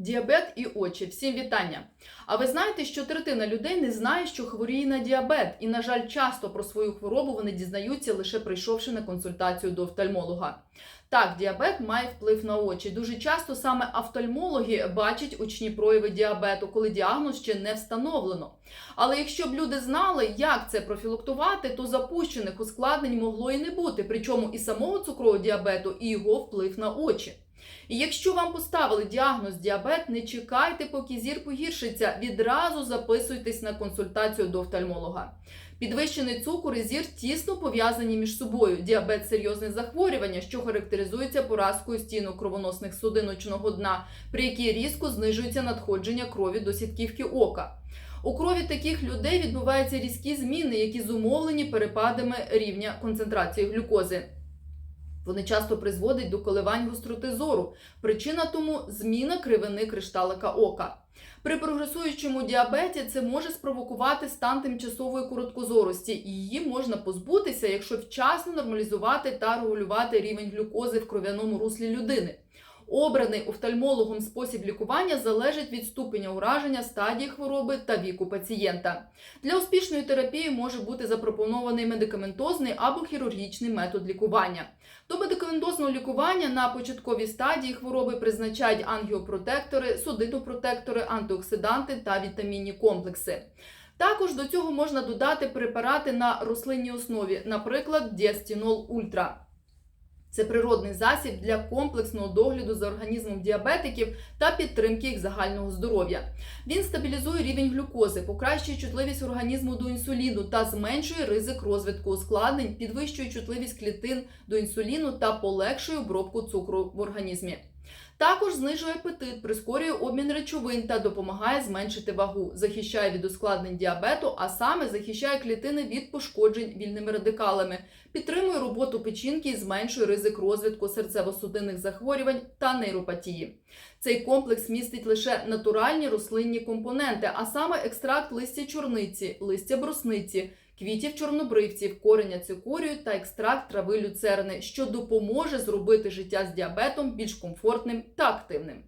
Діабет і очі. Всім вітання. А ви знаєте, що третина людей не знає, що хворіє на діабет, і, на жаль, часто про свою хворобу вони дізнаються лише прийшовши на консультацію до офтальмолога. Так, діабет має вплив на очі. Дуже часто саме офтальмологи бачать очні прояви діабету, коли діагноз ще не встановлено. Але якщо б люди знали, як це профілактувати, то запущених ускладнень могло і не бути, причому і самого цукрового діабету, і його вплив на очі. І якщо вам поставили діагноз діабет, не чекайте, поки зір погіршиться. Відразу записуйтесь на консультацію до офтальмолога. Підвищений цукор і зір тісно пов'язані між собою. Діабет серйозне захворювання, що характеризується поразкою стінок кровоносних судин очного дна, при якій різко знижується надходження крові до сітківки ока. У крові таких людей відбуваються різкі зміни, які зумовлені перепадами рівня концентрації глюкози. Вони часто призводять до коливань гостроти зору. Причина тому зміна кривини кришталика ока. При прогресуючому діабеті це може спровокувати стан тимчасової короткозорості, і її можна позбутися, якщо вчасно нормалізувати та регулювати рівень глюкози в кров'яному руслі людини. Обраний офтальмологом спосіб лікування залежить від ступеня ураження, стадії хвороби та віку пацієнта. Для успішної терапії може бути запропонований медикаментозний або хірургічний метод лікування. До медикаментозного лікування на початковій стадії хвороби призначають ангіопротектори, судинопротектори, антиоксиданти та вітамінні комплекси. Також до цього можна додати препарати на рослинній основі, наприклад, Діастінол Ультра. Це природний засіб для комплексного догляду за організмом діабетиків та підтримки їх загального здоров'я. Він стабілізує рівень глюкози, покращує чутливість організму до інсуліну та зменшує ризик розвитку ускладнень, підвищує чутливість клітин до інсуліну та полегшує обробку цукру в організмі. Також знижує апетит, прискорює обмін речовин та допомагає зменшити вагу, захищає від ускладнень діабету, а саме захищає клітини від пошкоджень вільними радикалами, підтримує роботу печінки і зменшує ризик розвитку серцево-судинних захворювань та нейропатії. Цей комплекс містить лише натуральні рослинні компоненти, а саме екстракт листя чорниці, листя брусниці, квітів чорнобривців, кореня цикорію та екстракт трави люцерни, що допоможе зробити життя з діабетом більш комфортним та активним.